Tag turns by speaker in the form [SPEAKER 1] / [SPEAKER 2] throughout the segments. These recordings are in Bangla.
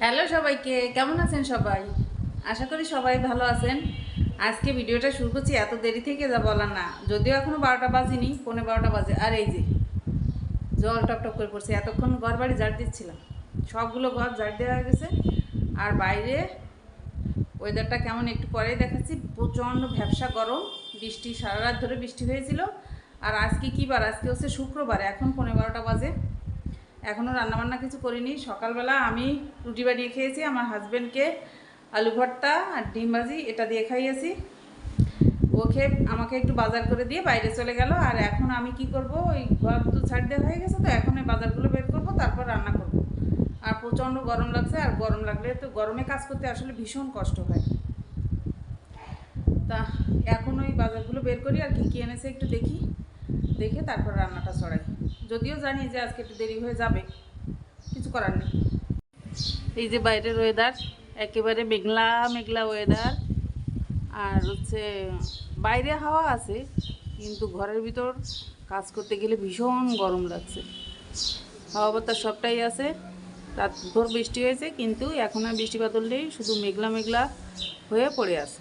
[SPEAKER 1] হ্যালো সবাইকে, কেমন আছেন সবাই? আশা করি সবাই ভালো আছেন। আজকে ভিডিওটা শুরু করছি এত দেরি থেকে যা বলার না। যদিও এখনও বারোটা বাজিনি, পৌনে বারোটা বাজে। আর এই যে, জল টপ টপ করে পড়ছে। এতক্ষণ ঘর বাড়ি ঝাড় দিচ্ছিলাম। সবগুলো ঘর ঝাড় দেওয়া হয়ে গেছে। আর বাইরে ওয়েদারটা কেমন একটু পরেই দেখাচ্ছি। প্রচণ্ড ভ্যাবসা গরম। বৃষ্টি, সারা রাত ধরে বৃষ্টি হয়েছিল। আর আজকে কী বার? আজকে হচ্ছে শুক্রবার। এখন পনেরো বারোটা বাজে। এখনও রান্নাবান্না কিছু করিনি। সকালবেলা আমি রুটি বানিয়ে খেয়েছি, আমার হাজব্যান্ডকে আলু ভর্তা আর ডিম ভাজি, এটা দিয়ে খাইয়েছি। ওকে আমাকে একটু বাজার করে দিয়ে বাইরে চলে গেল। আর এখন আমি কি করব, ওই ঘর তো ছাড় দেওয়া হয়ে গেছে তো, এখন এই বাজারগুলো বের করব, তারপর রান্না করব। আর প্রচণ্ড গরম লাগছে, আর গরম লাগলে তো গরমে কাজ করতে আসলে ভীষণ কষ্ট হয়। তা এখন ওই বাজারগুলো বের করি, আর কী কী এনেছে একটু দেখি, দেখে তারপর রান্নাটা চড়াই যদিও জানি যে আজকে একটু দেরি হয়ে যাবে, কিছু করার নেই। এই যে বাইরের ওয়েদার একেবারে মেঘলা মেঘলা ওয়েদার আর হচ্ছে বাইরে হাওয়া আছে, কিন্তু ঘরের ভিতর কাজ করতে গেলে ভীষণ গরম লাগছে। হাওয়া বাতাস সবটাই আছে রাত ভোর বৃষ্টি হয়েছে, কিন্তু এখন আর বৃষ্টি বাদল নেই শুধু মেঘলা মেঘলা হয়ে পড়ে আছে।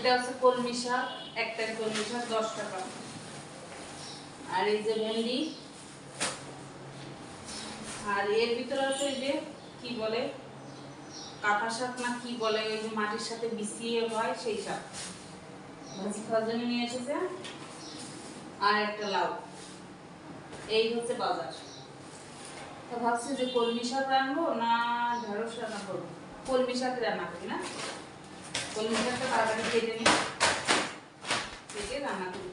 [SPEAKER 1] এটা হচ্ছে কলমি শাক একটা কলমি শাক দশ টাকা। আর এই যে ভেন্ডি, আর এর ভিতরে আছে এই যে কি বলে, কাঁথা শাক না কি বলে ওই যে মাটির সাথে বিছিয়ে হয় সেই শাক। ভাজি খাওয়ার জন্য নিয়ে এসেছে? আর একটা লাউ। এই হচ্ছে বাজার। তো ভাবছি যে কলমি শাক রান্নবো না ঢেঁড়স রান্না করব কলমি শাক রান্না করি না? কলমি তাড়াতাড়ি কেটে নিই। কেটে রান্না করি।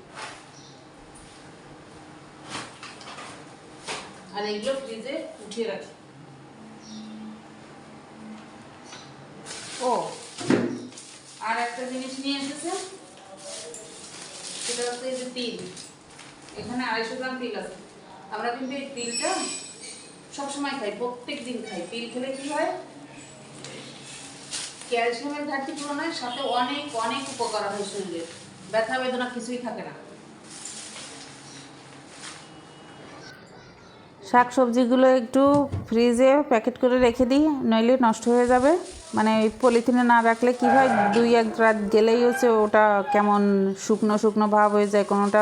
[SPEAKER 1] আর এগুলো ফ্রিজে উঠিয়ে রাখি। ও। আর একটা জিনিস নিয়ে এসেছে সেটা হচ্ছে যে তিল। এখানে আড়াইশো গ্রাম তিল আছে। আমরা কিন্তু এই তিলটা সবসময় খাই প্রত্যেক দিন খাই। তিল খেলে কি হয়? ক্যালসিয়ামের ঘাটতি পূরণ হয় সাথে অনেক অনেক উপকার হয় শরীরে। ব্যথা, বেদনা কিছুই থাকে না। শাক সবজিগুলো একটু ফ্রিজে প্যাকেট করে রেখে দিই, নইলে নষ্ট হয়ে যাবে। মানে ওই পলিথিনে না রাখলে কি হয়? দুই, এক রাত গেলেই হচ্ছে ওটা কেমন শুকনো শুকনো ভাব হয়ে যায়, কোনোটা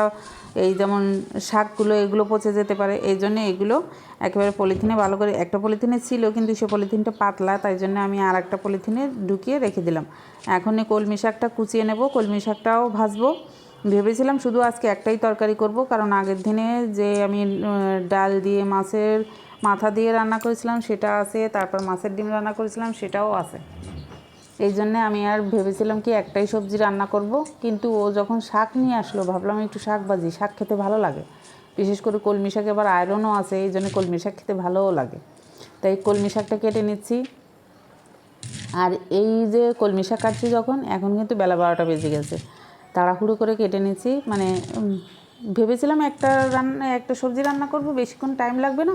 [SPEAKER 1] এই যেমন শাকগুলো, এগুলো পচে যেতে পারে। এই জন্য এগুলো একেবারে পলিথিনে ভালো করে, একটা পলিথিনে ছিল কিন্তু সে পলিথিনটা পাতলা, তাই জন্য আমি আর একটা পলিথিনে ঢুকিয়ে রেখে দিলাম। এখন এই কলমি শাকটা কুচিয়ে নেব, কলমি শাকটাও ভাজবো। ভেবেছিলাম শুধু আজকে একটাই তরকারি করব, কারণ আগের দিনে যে আমি ডাল দিয়ে মাছের মাথা দিয়ে রান্না করেছিলাম, সেটা আছে, তারপর মাছের ডিম রান্না করেছিলাম, সেটাও আছে। এই জন্যে আমি আর ভেবেছিলাম কি একটাই সবজি রান্না করব, কিন্তু ও যখন শাক নিয়ে আসলো, ভাবলাম একটু শাক ভাজি, শাক খেতে ভালো লাগে। বিশেষ করে কলমি শাকে আবার আয়রনও আছে, এই জন্য কলমি শাক খেতে ভালোও লাগে। তাই কলমি শাকটা কেটে নিচ্ছি। আর এই যে কলমি শাক কাটছি যখন, এখন কিন্তু বেলা বারোটা বেজে গেছে। তাড়াহুড়ো করে কেটে নিচ্ছি মানে ভেবেছিলাম একটা রান্না একটা সবজি রান্না করব, বেশিক্ষণ টাইম লাগবে না,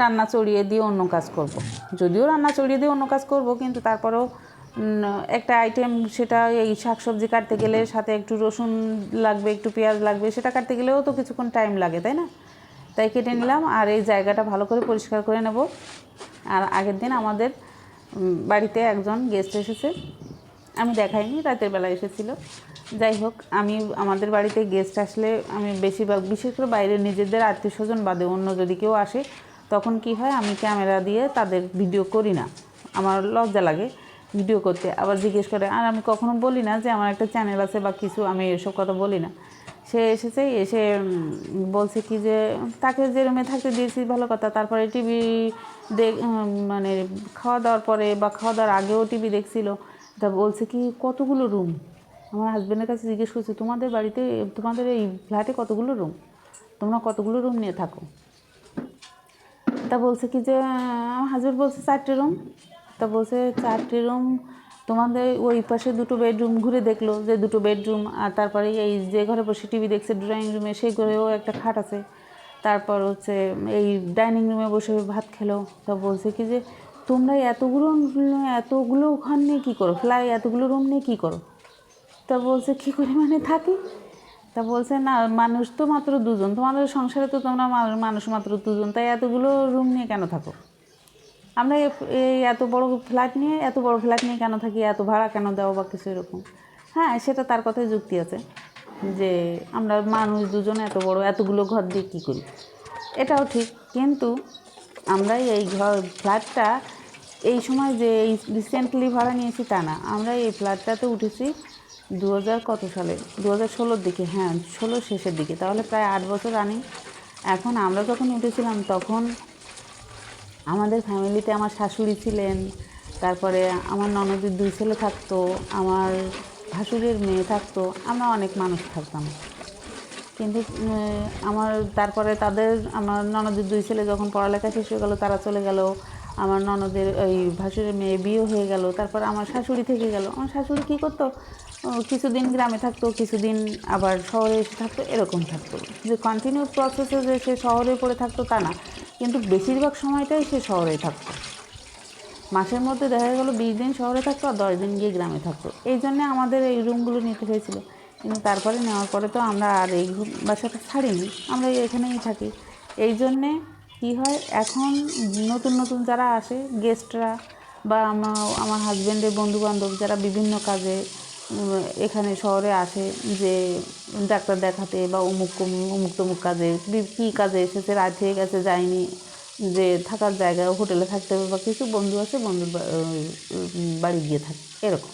[SPEAKER 1] রান্না চড়িয়ে দিয়ে অন্য কাজ করব। যদিও রান্না চড়িয়ে দিয়ে অন্য কাজ করব, কিন্তু তারপরেও একটা আইটেম সেটা এই শাক সবজি কাটতে গেলে সাথে একটু রসুন লাগবে, একটু পেঁয়াজ লাগবে, সেটা কাটতে গেলেও তো কিছুক্ষণ টাইম লাগে, তাই না? তাই কেটে নিলাম আর এই জায়গাটা ভালো করে পরিষ্কার করে নেব। আর আগের দিন আমাদের বাড়িতে একজন গেস্ট এসেছে। আমি দেখাইনি, রাতের বেলা এসেছিল। যাই হোক, আমি, আমাদের বাড়িতে গেস্ট আসলে আমি বেশিরভাগ, বিশেষ করে বাইরে নিজেদের আত্মীয় স্বজন বাদে অন্য যদি কেউ আসে, তখন কি হয়, আমি ক্যামেরা দিয়ে তাদের ভিডিও করি না। আমার লজ্জা লাগে। ভিডিও করতে। আবার জিজ্ঞেস করে, আর আমি কখনো বলি না যে আমার একটা চ্যানেল আছে বা কিছু আমি এসব কথা বলি না? সে এসেছে, এসে বলছে কি যে, তাকে যে রুমে থাকতে দিয়েছি, ভালো কথা। তারপরে টিভি দেখ মানে খাওয়া দাওয়ার পরে বা খাওয়া দাওয়ার আগেও টিভি দেখছিল। তা বলছে কি, কতগুলো রুম আমার হাজব্যান্ডের কাছে জিজ্ঞেস করছি, তোমাদের বাড়িতে, তোমাদের এই ফ্ল্যাটে কতগুলো রুম তোমরা কতগুলো রুম নিয়ে থাকো? তা বলছে কি যে, আমার হাজব্যান্ড বলছে চারটে রুম তা বলছে, চারটে রুম তোমাদের ওই পাশে দুটো বেডরুম ঘুরে দেখল, যে দুটো বেডরুম আর তারপরে এই যে ঘরে বসে টিভি দেখছে ড্রয়িং রুমে সেই ঘরেও একটা খাট আছে। তারপর হচ্ছে এই ডাইনিং রুমে বসে ভাত খেলো। তা বলছে কি যে, তোমরা এতগুলো এতগুলো ঘর নিয়ে কী করো? ফ্লাই এতগুলো রুম নিয়ে কী করো? তা বলছে, কী করে মানে থাকি তা বলছে, না, মানুষ তো মাত্র দুজন, তোমাদের সংসারে তো তোমরা মানুষ মাত্র দুজন, তাই এতগুলো রুম নিয়ে কেন থাকো? আমরা এই এত বড় ফ্ল্যাট নিয়ে, এত বড় ফ্ল্যাট নিয়ে কেন থাকি, এত ভাড়া কেন দেওয়া বা কিছু এরকম? হ্যাঁ সেটা তার কথায় যুক্তি আছে যে আমরা মানুষ দুজন এত বড়, এতগুলো ঘর দিয়ে কী করি? এটাও ঠিক, কিন্তু আমরা এই ঘর, ফ্ল্যাটটা এই সময় যে এই রিসেন্টলি ভাড়া নিয়েছি তা না। আমরা এই ফ্ল্যাটটাতে উঠেছি দু হাজার কত সালে? দু হাজার ষোলোর দিকে হ্যাঁ ষোলোর শেষের দিকে। তাহলে প্রায় আট বছর রানিং এখন আমরা যখন উঠেছিলাম, তখন আমাদের ফ্যামিলিতে আমার শাশুড়ি ছিলেন, তারপরে আমার ননদের দুই ছেলে থাকতো, আমার ভাসুরের মেয়ে থাকতো, আমরা অনেক মানুষ থাকতাম। কিন্তু আমার, তারপরে তাদের, আমার ননদের দুই ছেলে যখন পড়ালেখা শেষ হয়ে গেলো, তারা চলে গেল। আমার ননদের ওই ভাসুরের মেয়ে বিয়ে হয়ে গেল, তারপর আমার শাশুড়ি থেকে গেল। আমার শাশুড়ি কী করতো? কিছুদিন গ্রামে থাকতো, কিছুদিন আবার শহরে এসে থাকতো, এরকম থাকতো। যে কন্টিনিউ প্রসেসে যে সে শহরে পড়ে থাকতো, তা না। কিন্তু বেশিরভাগ সময়টাই সে শহরে থাকতো। মাসের মধ্যে দেখা গেলো বিশ দিন শহরে থাকতো আর দশ দিন গিয়ে গ্রামে থাকতো। এই জন্যে আমাদের এই রুমগুলো নিতে হয়েছিল। কিন্তু তারপরে নেওয়ার পরে তো আমরা আর এই বাসাটা ছাড়িনি। আমরা এখানেই থাকি। এই জন্যে কী হয়, এখন নতুন নতুন যারা আসে গেস্টরা বা আমার আমার হাজব্যান্ডের বন্ধুবান্ধব যারা বিভিন্ন কাজে এখানে শহরে আসে যে ডাক্তার দেখাতে বা অমুক অমুক তমুক কাজে। কী কাজে এসেছে? রাত হয়ে গেছে, যায়নি। যে থাকার জায়গা, হোটেলে থাকতে হবে বা কিছু বন্ধু আছে, বন্ধুর বাড়ি গিয়ে থাকে। এরকম।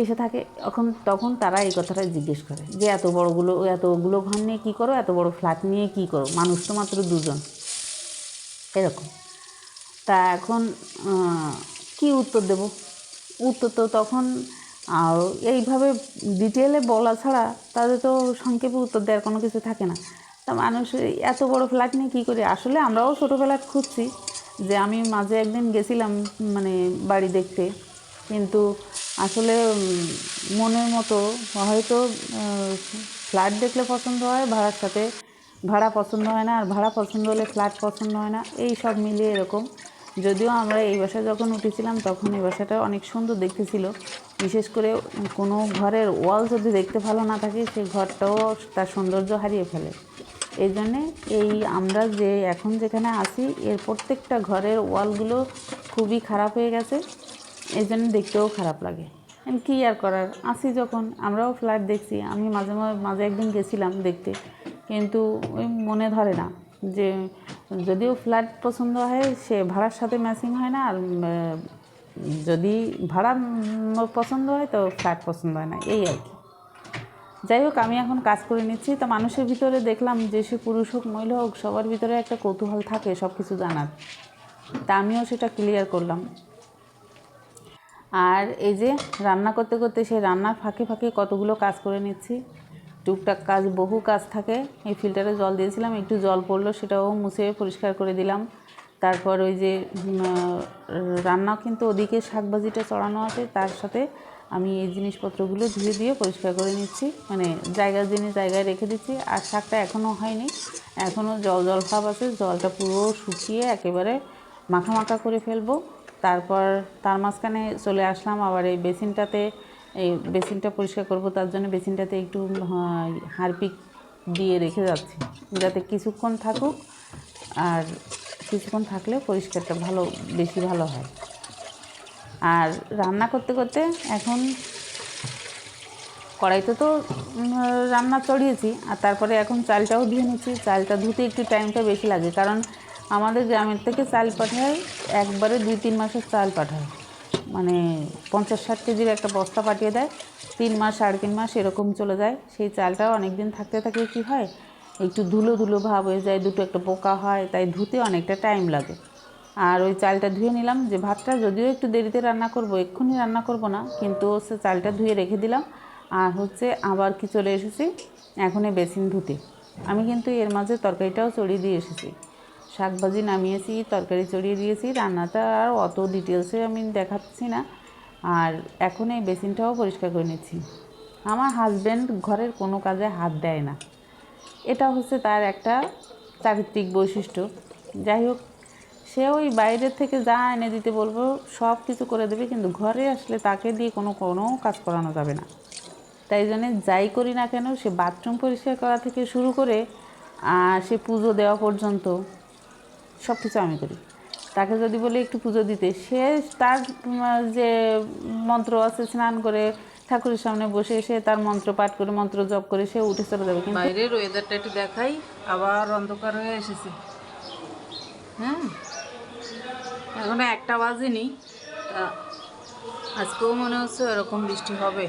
[SPEAKER 1] এসে থাকে। এখন তখন তারা এই কথাটা জিজ্ঞেস করে যে, এত বড়গুলো, এতগুলো ঘর নিয়ে কী করো? এত বড় ফ্ল্যাট নিয়ে কী করো? মানুষ তো মাত্র দুজন। এরকম। তা এখন কি উত্তর দেব? উত্তর তো তখন আর এইভাবে ডিটেলে বলা ছাড়া তাদের তো সংক্ষেপে উত্তর দেওয়ার কোনো কিছু থাকে না। তা মানুষ এত বড় ফ্ল্যাট নিয়ে কী করে? আসলে আমরাও ছোটো ফ্ল্যাট খুঁজছি যে আমি মাঝে একদিন গেছিলাম মানে বাড়ি দেখতে। কিন্তু আসলে মনের মতো হয়তো ফ্ল্যাট দেখলে পছন্দ হয়, ভাড়ার সাথে ভাড়া পছন্দ হয় না, আর ভাড়া পছন্দ হলে ফ্ল্যাট পছন্দ হয় না। এই সব মিলিয়ে এরকম। যদিও আমরা এই বাসায় যখন উঠেছিলাম, তখন এই বাসাটা অনেক সুন্দর দেখতেছিল। বিশেষ করে কোনো ঘরের ওয়াল যদি দেখতে ভালো না থাকে, সেই ঘরটাও তার সৌন্দর্য হারিয়ে ফেলে। এই জন্যে এই আমরা যে এখন যেখানে আছি, এর প্রত্যেকটা ঘরের ওয়ালগুলো খুবই খারাপ হয়ে গেছে। এই জন্য দেখতেও খারাপ লাগে। কী আর করার? আসি যখন, আমরাও ফ্ল্যাট দেখছি। আমি মাঝে মাঝে একদিন গেছিলাম দেখতে। কিন্তু ওই মনে ধরে না যে যদিও ফ্ল্যাট পছন্দ হয়, সে ভাড়ার সাথে ম্যাচিং হয় না, আর যদি ভাড়া পছন্দ হয় তো ফ্ল্যাট পছন্দ হয় না, এই আর কি। যাই হোক, আমি এখন কাজ করে নিচ্ছি, তা মানুষের ভিতরে দেখলাম যে সে পুরুষ হোক, মহিলা হোক, সবার ভিতরে একটা কৌতূহল থাকে সব কিছু জানার। তা আমিও সেটা ক্লিয়ার করলাম। আর এই যে রান্না করতে করতে সেই রান্নার ফাঁকে ফাঁকে কতগুলো কাজ করে নিচ্ছি টুকটাক কাজ, বহু কাজ থাকে। এই ফিল্টারে জল দিয়েছিলাম, একটু জল পড়ল, সেটাও মুছে পরিষ্কার করে দিলাম। তারপর ওই যে রান্না কিন্তু ওদিকে শাকভাজিটা চড়ানো আছে, তার সাথে আমি এই জিনিসপত্রগুলো ধুয়ে দিয়ে পরিষ্কার করে নিচ্ছি। মানে জায়গার জিনিস জায়গায় রেখে দিচ্ছি, আর শাকটা এখনও হয়নি। এখনও জল জল ভাব আছে, জলটা পুরো শুকিয়ে একেবারে মাখা মাখা করে ফেলব। তারপর তার মাঝখানে চলে আসলাম আবার এই বেসিনটাতে এই বেসিনটা পরিষ্কার করব, তার জন্য বেসিনটাতে একটু হারপিক দিয়ে রেখে যাচ্ছি, যাতে কিছুক্ষণ থাকুক আর কিছুক্ষণ থাকলে পরিষ্কারটা ভালো, বেশি ভালো হয়। আর রান্না করতে করতে এখন কড়াইতে তো রান্না চড়িয়েছি, আর তারপরে এখন চালটাও ধুয়ে নিচ্ছি। চালটা ধুতে একটু টাইমটা বেশি লাগে, কারণ আমাদের গ্রামের থেকে চাল পাঠায়, একবারে দুই তিন মাসের চাল পাঠায়। মানে পঞ্চাশ ষাট কেজির একটা বস্তা পাঠিয়ে দেয়। তিন মাস, সাড়ে তিন মাস এরকম চলে যায়। সেই চালটাও অনেক দিন থাকতে থাকতে কী হয়, একটু ধুলো ধুলো ভাব হয়ে যায়, দুটো একটা পোকা হয়, তাই ধুতে অনেকটা টাইম লাগে। আর ওই চালটা ধুয়ে নিলাম, যে ভাতটা যদিও একটু দেরিতে রান্না করব, এক্ষুনি রান্না করব না, কিন্তু সে চালটা ধুয়ে রেখে দিলাম। আর হচ্ছে আবার কি চলে এসেছি এখন এই বেসিন ধুতে। আমি কিন্তু এর মাঝে তরকারিটাও চড়িয়ে দিয়ে এসেছি। শাকভাজি নামিয়েছি, তরকারি চড়িয়ে দিয়েছি, রান্নাটা আর অত ডিটেলসে আমি দেখাচ্ছি না। আর এখন এই বেসিনটাও পরিষ্কার করে নিচ্ছি। আমার হাজব্যান্ড ঘরের কোনো কাজে হাত দেয় না। এটা হচ্ছে তার একটা চারিত্রিক বৈশিষ্ট্য। যাই হোক, সে ওই বাইরের থেকে যা এনে দিতে বলব, সব কিছু করে দেবে, কিন্তু ঘরে আসলে তাকে দিয়ে কোনো কোনো কাজ করানো যাবে না। তাই জন্যে যাই করি না কেন, সে বাথরুম পরিষ্কার করা থেকে শুরু করে সে পুজো দেওয়া পর্যন্ত সব কিছু আমি করি। তাকে যদি বলি একটু পুজো দিতে, সে তার যে মন্ত্র আছে, স্নান করে ঠাকুরের সামনে বসে এসে তার মন্ত্র পাঠ করে, মন্ত্র জপ করে সে উঠে চলে যাবে। কিন্তু বাইরের ওয়েদারটা একটু দেখাই, আবার অন্ধকার হয়ে এসেছে। হ্যাঁ এখনও একটা বাজেনি। আজকেও মনে হচ্ছে এরকম বৃষ্টি হবে।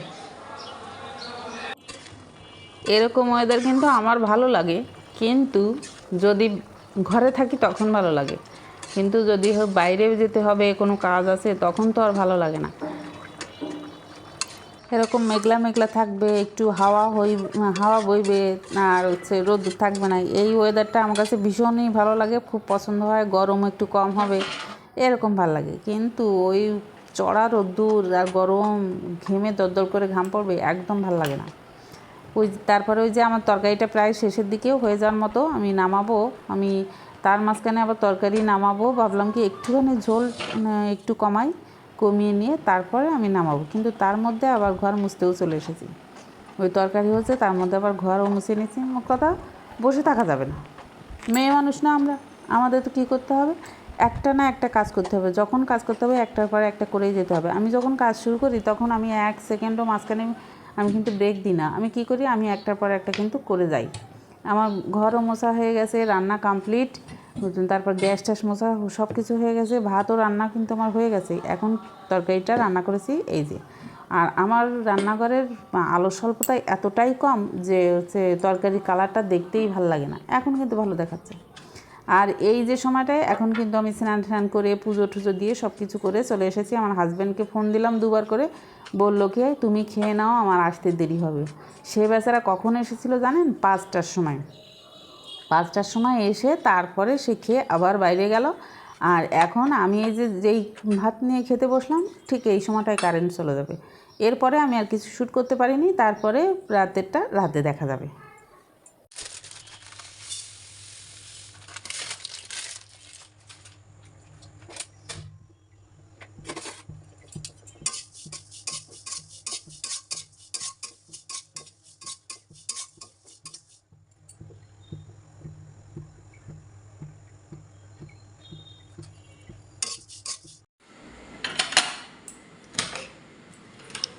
[SPEAKER 1] এরকম ওয়েদার কিন্তু আমার ভালো লাগে। কিন্তু যদি ঘরে থাকি তখন ভালো লাগে। কিন্তু যদি বাইরে যেতে হবে, কোনো কাজ আছে, তখন তো আর ভালো লাগে না। এরকম মেঘলা মেঘলা থাকবে, একটু হাওয়া হই হাওয়া বইবে, আর হচ্ছে রোদ থাকবে না। এই ওয়েদারটা আমার কাছে ভীষণই ভালো লাগে, খুব পছন্দ হয়, গরম একটু কম হবে, এরকম ভালো লাগে। কিন্তু ওই চড়া রোদ্দুর আর গরম ঘেমে দরদর করে ঘাম পড়বে, একদম ভালো লাগে না। ওই তারপরে ওই যে আমার তরকারিটা প্রায় শেষের দিকেও হয়ে যাওয়ার মতো আমি নামাবো। আমি তার মাঝখানে আবার তরকারি নামাবো। ভাবলাম কি একটুখানি ঝোল একটু কমাই, কমিয়ে নিয়ে তারপরে আমি নামাবো। কিন্তু তার মধ্যে আবার ঘর মুছতেও চলে এসেছি। ওই তরকারি হচ্ছে তার মধ্যে আবার ঘরও মুছে নিয়েছি। কথা বসে থাকা যাবে না। মেয়ে মানুষ না আমরা। আমাদের তো কী করতে হবে? একটা না একটা কাজ করতে হবে। যখন কাজ করতে হবে, একটার পর একটা করেই যেতে হবে। আমি যখন কাজ শুরু করি, তখন আমি এক সেকেন্ডও মাঝখানে আমি কিন্তু ব্রেক দিই না। আমি কি করি? আমি একটার পর একটা কিন্তু করে যাই। আমার ঘরও মোছা হয়ে গেছে, রান্না কমপ্লিট তারপর গ্যাস ট্যাস মোছা সব কিছু হয়ে গেছে, ভাতও রান্না কিন্তু আমার হয়ে গেছে। এখন তরকারিটা রান্না করেছি এই যে। আর আমার রান্নাঘরের আলো স্বল্পতায় এতটাই কম যে হচ্ছে তরকারির কালারটা দেখতেই ভালো লাগে না। এখন কিন্তু ভালো দেখাচ্ছে। আর এই যে সময়টায় এখন কিন্তু আমি স্নান টান করে, পুজো টুজো দিয়ে সব কিছু করে চলে এসেছি। আমার হাজব্যান্ডকে ফোন দিলাম দুবার করে। বলল কি, তুমি খেয়ে নাও, আমার আসতে দেরি হবে। সে বেচারা কখন এসেছিল জানেন? পাঁচটার সময়। পাঁচটার সময় এসে তারপরে সে খেয়ে আবার বাইরে গেল। আর এখন আমি এই যে, যেই ভাত নিয়ে খেতে বসলাম, ঠিক এই সময়টায় কারেন্ট চলে যাবে। এরপরে আমি আর কিছু শ্যুট করতে পারিনি, তারপরে রাতেরটা রাতে দেখা যাবে।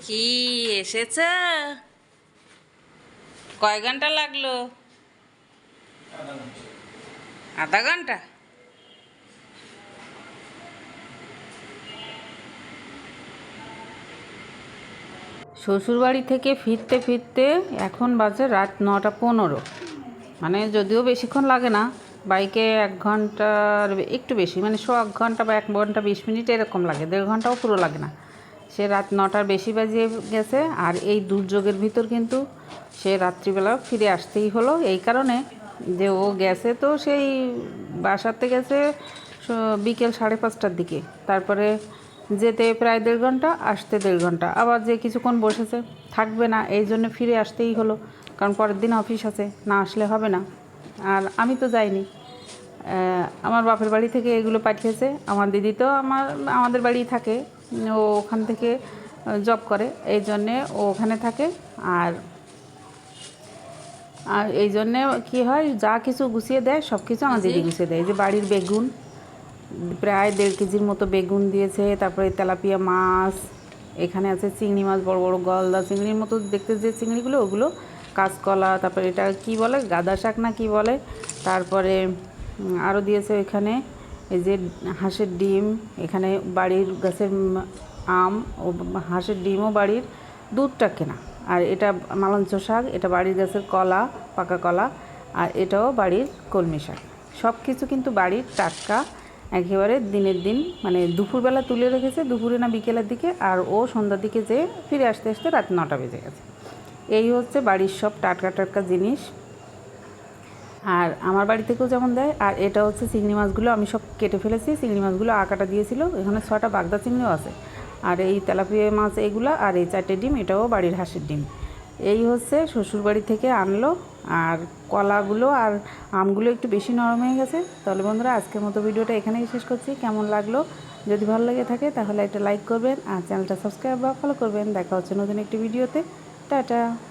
[SPEAKER 1] কি এসেছে? কয় ঘণ্টা লাগল? আধা ঘণ্টা? শ্বশুরবাড়ি থেকে ফিরতে ফিরতে এখন বাজে রাত নটা পনেরো। মানে যদিও বেশিক্ষণ লাগে না, বাইকে এক ঘণ্টার একটু বেশি মানে শো এক ঘণ্টা বা এক ঘণ্টা বিশ মিনিট এরকম লাগে, দেড় ঘন্টাও পুরো লাগে না। সে রাত নটার বেশি বাজিয়ে গেছে আর এই দুর্যোগের ভিতর কিন্তু সে রাত্রিবেলা ফিরে আসতেই হলো। এই কারণে যে ও গেছে তো সেই বাসাতে গেছে বিকেল সাড়ে পাঁচটার দিকে। তারপরে যেতে প্রায় দেড় ঘণ্টা, আসতে দেড় ঘণ্টা। আবার যে কিছুক্ষণ বসেছে, থাকবে না, এই জন্য ফিরে আসতেই হলো। কারণ পরের দিন অফিস আছে, না আসলে হবে না। আর আমি তো যাইনি। আমার বাপের বাড়ি থেকে এগুলো পাঠিয়েছে। আমার দিদি তো আমার, আমাদের বাড়ি থাকে। ও ওখান থেকে জব করে। এই জন্যে ও ওখানে থাকে। আর আর এই জন্যে কী হয় যা কিছু গুছিয়ে দেয় সব কিছু আমার দিদি গুছিয়ে দেয়। যে বাড়ির বেগুন প্রায় দেড় কেজির মতো বেগুন দিয়েছে। তারপরে তেলাপিয়া মাছ এখানে আছে চিংড়ি মাছ বড় বড় গলদা চিংড়ির মতো দেখতে যে চিংড়িগুলো ওগুলো কাঁচকলা তারপরে এটা কি বলে গাদা শাক না কি বলে তারপরে আরও দিয়েছে এখানে এই যে হাঁসের ডিম, এখানে বাড়ির গাছের আম ও হাঁসের ডিমও বাড়ির দুধটা কেনা। আর এটা মালঞ্চ শাক, এটা বাড়ির গাছের কলা, পাকা কলা, আর এটাও বাড়ির কলমি শাক। সব কিছু কিন্তু বাড়ির টাটকা, একেবারে দিনের দিন মানে দুপুরবেলা তুলে রেখেছে, দুপুরে না বিকেলের দিকে, আর ও সন্ধ্যার দিকে যেয়ে ফিরে আসতে আসতে রাত নটা বেজে গেছে। এই হচ্ছে বাড়ির সব টাটকা টাটকা জিনিস। আর আমার বাড়ি থেকেও যেমন দেয়, আর এটা হচ্ছে চিংড়ি মাছগুলো আমি সব কেটে ফেলেছি, চিংড়ি মাছগুলো আঁকাটা দিয়েছিল, এখানে ছটা বাগদা চিংড়িও আছে। আর এই তেলাপিয়া মাছ এগুলো আর এই চারটে ডিম, এটাও বাড়ির হাঁসের ডিম। এই হচ্ছে শ্বশুরবাড়ি থেকে আনলো, আর কলাগুলো আর আমগুলো একটু বেশি নরম হয়ে গেছে। তাহলে বন্ধুরা, আজকের মতো ভিডিওটা এখানেই শেষ করছি। কেমন লাগল? যদি ভালো লেগে থাকে, তাহলে একটা লাইক করবেন, আর চ্যানেলটা সাবস্ক্রাইব বা ফলো করবেন। দেখা হচ্ছে নতুন একটি ভিডিওতে। টাটা!